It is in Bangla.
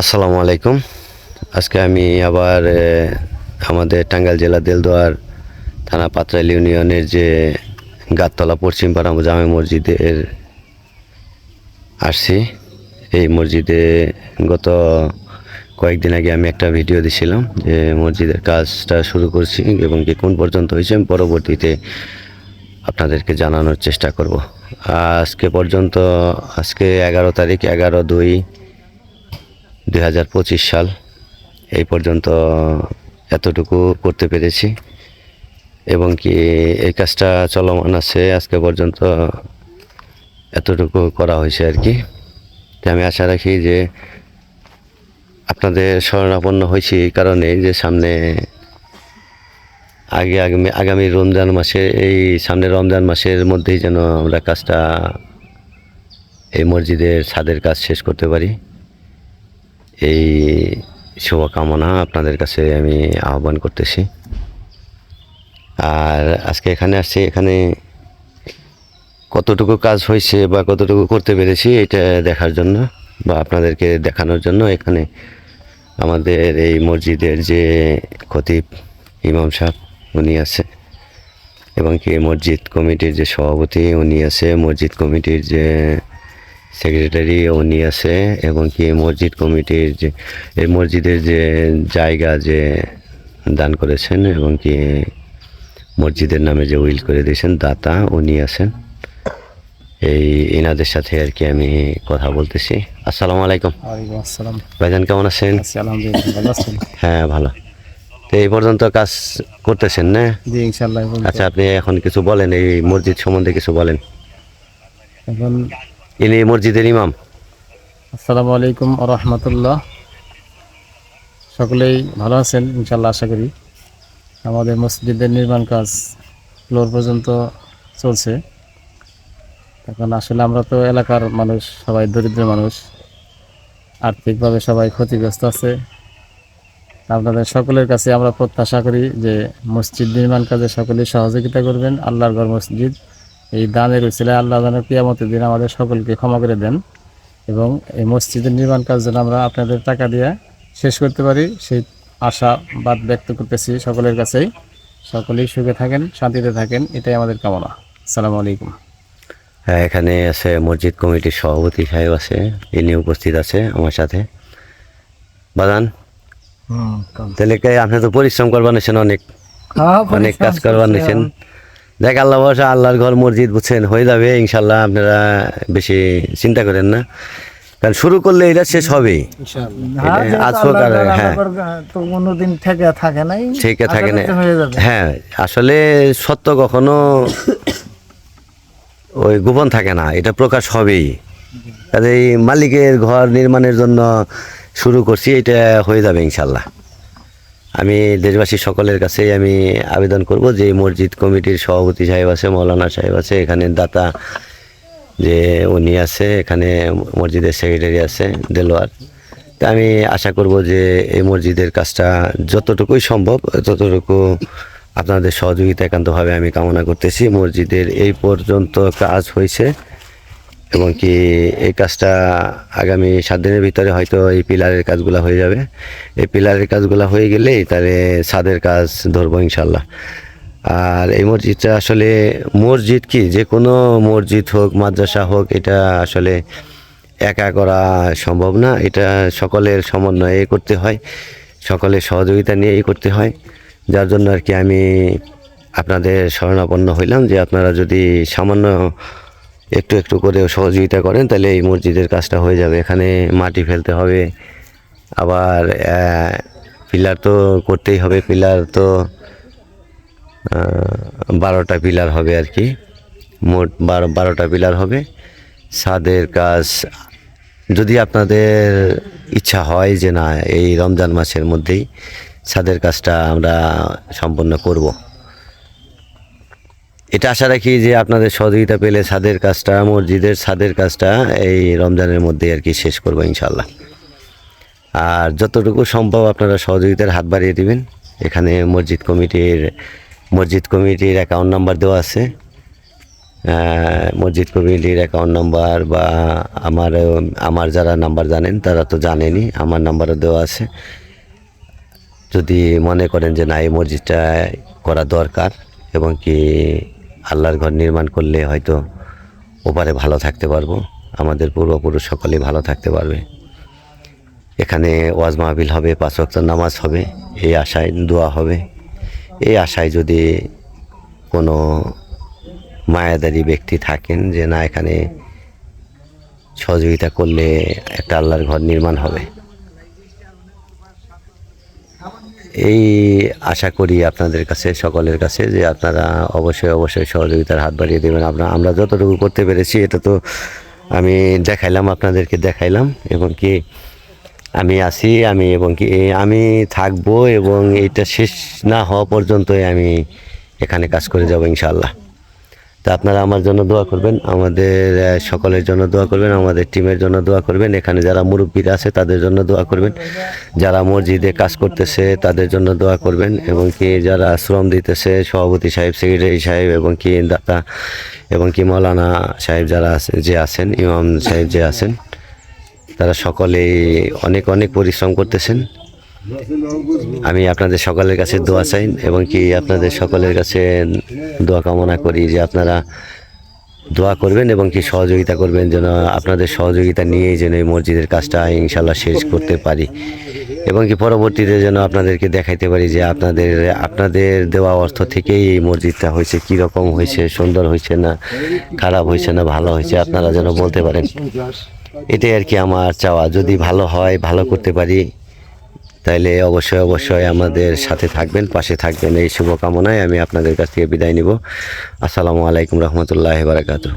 আসসালামু আলাইকুম। আজকে আমি আবার আমাদের টাঙ্গাইল জেলা দেলদুয়ার থানা পাত্রাইল ইউনিয়নের যে গাততলা পশ্চিম পাড়া জামে মসজিদের আসছি এই মসজিদে গত কয়েকদিন আগে আমি একটা ভিডিও দিছিলাম যে মসজিদের কাজটা শুরু করছি এবং কি কোন পর্যন্ত হয়েছে আমি পরবর্তীতে আপনাদেরকে জানানোর চেষ্টা করব। আজকে পর্যন্ত, আজকে এগারো তারিখ, এগারো দুই দুই হাজার পঁচিশ সাল এই পর্যন্ত এতটুকু করতে পেরেছি এবং কি এই কাজটা চলমান আছে, আজকে পর্যন্ত এতটুকু করা হয়েছে আর কি। আমি আশা রাখি যে আপনাদের শরণাপন্ন হয়েছি এই কারণে যে সামনে আগে আগামী আগামী রমজান মাসে, এই সামনে রমজান মাসের মধ্যেই যেন আমরা কাজটা, এই মসজিদের ছাদের কাজ শেষ করতে পারি। এই শুভকামনা আপনাদের কাছে আমি আহ্বান করতেছি। আর আজকে এখানে আসছি, এখানে কতটুকু কাজ হয়েছে বা কতটুকু করতে পেরেছি এটা দেখার জন্য বা আপনাদেরকে দেখানোর জন্য এখানে আমাদের এই মসজিদের যে খতিব ইমাম সাহেব, উনি আছে এবং কি মসজিদ কমিটির যে সভাপতি, উনি আছে মসজিদ কমিটির যে সেক্রেটারি উনি আছে এবং কি মসজিদ কমিটির যে এই মসজিদের যে জায়গা যে দান করেছেন এবং কি মসজিদের নামে যে উইল করে দিয়েছেন দাতা উনি আছেন। এই এনাদের সাথে আর কি আমি কথা বলতেছি। আসসালামু আলাইকুম। আসসালাম। ভাইজান কেমন আছেন? হ্যাঁ ভালো। তো এই পর্যন্ত কাজ করতেছেন না? আচ্ছা আপনি এখন কিছু বলেন এই মসজিদ সম্বন্ধে কিছু বলেন। এখন ইনি মসজিদের ইমাম। আসসালামু আলাইকুম রহমতুল্লাহ। সকলেই ভালো আছেন ইনশাল্লাহ আশা করি। আমাদের মসজিদের নির্মাণ কাজ ফ্লোর পর্যন্ত চলছে। এখন আসলে আমরা তো এলাকার মানুষ, সবাই দরিদ্র মানুষ। আর্থিকভাবে সবাই ক্ষতিগ্রস্ত আছে। আপনাদের সকলের কাছে আমরা প্রত্যাশা করি যে মসজিদ নির্মাণ কাজে সকলেই সহযোগিতা করবেন। আল্লাহর ঘর মসজিদ। এই দানের উচিলায় আল্লাহ যেন কিয়ামতের দিন আমাদের সকলকে ক্ষমা করে দেন এবং এই মসজিদের নির্মাণ কাজ যেন আমরা আপনাদের টাকা দিয়ে শেষ করতে পারি সেই আশাবাদ ব্যক্ত করতেছি সকলের কাছেই। সকলেই সুখে থাকেন শান্তিতে থাকেন এটাই আমাদের কামনা। আসসালামু আলাইকুম। হ্যাঁ এখানে আছে মসজিদ কমিটির সভাপতি সাহেব আছে ইনি উপস্থিত আছে আমার সাথে। বাদান তাহলে আপনি তো পরিশ্রম করবার নিছেন অনেক অনেক কাজ করবার নিছেন। দেখ আল্লাহ বসা আল্লাহর ঘর মসজিদ বুঝছেন হয়ে যাবে ইনশাল্লাহ আপনারা বেশি চিন্তা করেন না। কারণ শুরু করলে এটা শেষ হবে আজ হোক আর হ্যাঁ। কোনোদিন থেকে না হয়ে হ্যাঁ আসলে সত্য কখনো ওই গোপন থাকে না এটা প্রকাশ হবেই। কাজে এই মালিকের ঘর নির্মাণের জন্য শুরু করছি এটা হয়ে যাবে ইনশাল্লাহ আমি দেশবাসী সকলের কাছেই আমি আবেদন করব যে মসজিদ কমিটির সভাপতি সাহেব আছে, মৌলানা সাহেব আছে, এখানে দাতা যে উনি আছে, এখানে মসজিদের সেক্রেটারি আছে, দেলোয়ার। তা আমি আশা করব যে এই মসজিদের কাজটা যতটুকুই সম্ভব, ততটুকু আপনাদের সহযোগিতা একান্তভাবে আমি কামনা করতেছি। মসজিদের এই পর্যন্ত কাজ হয়েছে। এবং কি এই কাজটা আগামী সাত দিনের ভিতরে হয়তো এই পিলারের কাজগুলো হয়ে যাবে। এই পিলারের কাজগুলো হয়ে গেলেই তাহলে ছাদের কাজ ধরবো ইনশাল্লাহ আর এই মসজিদটা আসলে মসজিদ কি? যে কোনো মসজিদ হোক, মাদ্রাসা হোক, এটা আসলে একা করা সম্ভব না। এটা সকলের সমন্বয়ে করতে হয়, সকলের সহযোগিতা নিয়েই করতে হয়। যার জন্য আর কি আমি আপনাদের শরণাপন্ন হইলাম যে আপনারা যদি সামান্য একটু একটু করে সহযোগিতা করেন, তাহলে এই মসজিদের কাজটা হয়ে যাবে। এখানে মাটি ফেলতে হবে, আবার পিলার তো করতেই হবে, পিলার তো বারোটা পিলার হবে আর কি। মোট বারো, বারোটা পিলার হবে। ছাদের কাজ, যদি আপনাদের ইচ্ছা হয় যে না, এই রমজান মাসের মধ্যেই ছাদের কাজটা আমরা সম্পন্ন করব। এটা আশা রাখি যে আপনাদের সহযোগিতা পেলে ছাদের কাজটা, মসজিদের ছাদের কাজটা এই রমজানের মধ্যেই আর কি শেষ করব ইনশাল্লাহ আর যতটুকু সম্ভব আপনারা সহযোগিতার হাত বাড়িয়ে দিবেন। এখানে মসজিদ কমিটির মসজিদ কমিটির অ্যাকাউন্ট নাম্বার দেওয়া আছে। মসজিদ কমিটির অ্যাকাউন্ট নাম্বার বা আমার আমার যারা নাম্বার জানেন, তারা তো জানেনি, আমার নাম্বারও দেওয়া আছে। যদি মনে করেন যে না, এই মসজিদটা করা দরকার এবং কি আল্লাহর ঘর নির্মাণ করলে হয়তো ওপারে ভালো থাকতে পারব। আমাদের পূর্বপুরুষ সকলেই ভালো থাকতে পারবে। এখানে ওয়াজ মাহবিল হবে, পাঁচ ওয়াক্ত নামাজ হবে, এই আশায় দোয়া হবে। এই আশায় যদি কোনো মায়াদারি ব্যক্তি থাকেন যে না, এখানে সহযোগিতা করলে একটা আল্লাহর ঘর নির্মাণ হবে। এই আশা করি আপনাদের কাছে, সকলের কাছে যে আপনারা অবশ্যই অবশ্যই সহযোগিতার হাত বাড়িয়ে দেবেন। আপনার আমরা যতটুকু করতে পেরেছি, এটা তো আমি দেখাইলাম, আপনাদেরকে দেখাইলাম। এবং কি আমি আছি, আমি এবং কি আমি থাকব এবং এটা শেষ না হওয়া পর্যন্তই আমি এখানে কাজ করে যাব ইনশাআল্লাহ। তা আপনারা আমার জন্য দোয়া করবেন, আমাদের সকলের জন্য দোয়া করবেন, আমাদের টিমের জন্য দোয়া করবেন, এখানে যারা মুরব্বীরা আছে তাদের জন্য দোয়া করবেন, যারা মসজিদে কাজ করতেছে তাদের জন্য দোয়া করবেন, এবং কি যারা শ্রম দিতেছে, সভাপতি সাহেব, সেক্রেটারি সাহেব, এবং কি দাতা, এবং কি মৌলানা সাহেব যারা আছে, যে আছেন, ইমাম সাহেব যে আছেন, তারা সকলেই অনেক অনেক পরিশ্রম করতেছেন। আমি আপনাদের সকলের কাছে দোয়া চাই এবং কি আপনাদের সকলের কাছে দোয়া কামনা করি যে আপনারা দোয়া করবেন এবং কি সহযোগিতা করবেন যেন আপনাদের সহযোগিতা নিয়েই যেন এই মসজিদের কাজটা ইনশাল্লাহ শেষ করতে পারি এবং কি পরবর্তীতে যেন আপনাদেরকে দেখাইতে পারি যে আপনাদের আপনাদের দেওয়া অর্থ থেকেই এই মসজিদটা হয়েছে, কী রকম হয়েছে, সুন্দর হয়েছে না, খারাপ হয়েছে না, ভালো হয়েছে, আপনারা যেন বলতে পারেন। এটাই আর কি আমার চাওয়া। যদি ভালো হয়, ভালো করতে পারি তাইলে অবশ্যই অবশ্যই আমাদের সাথে থাকবেন, পাশে থাকবেন এই শুভকামনায় আমি আপনাদের কাছ থেকে বিদায় নিব। আসসালামু আলাইকুম রহমতুল্লাহ বারাকাতু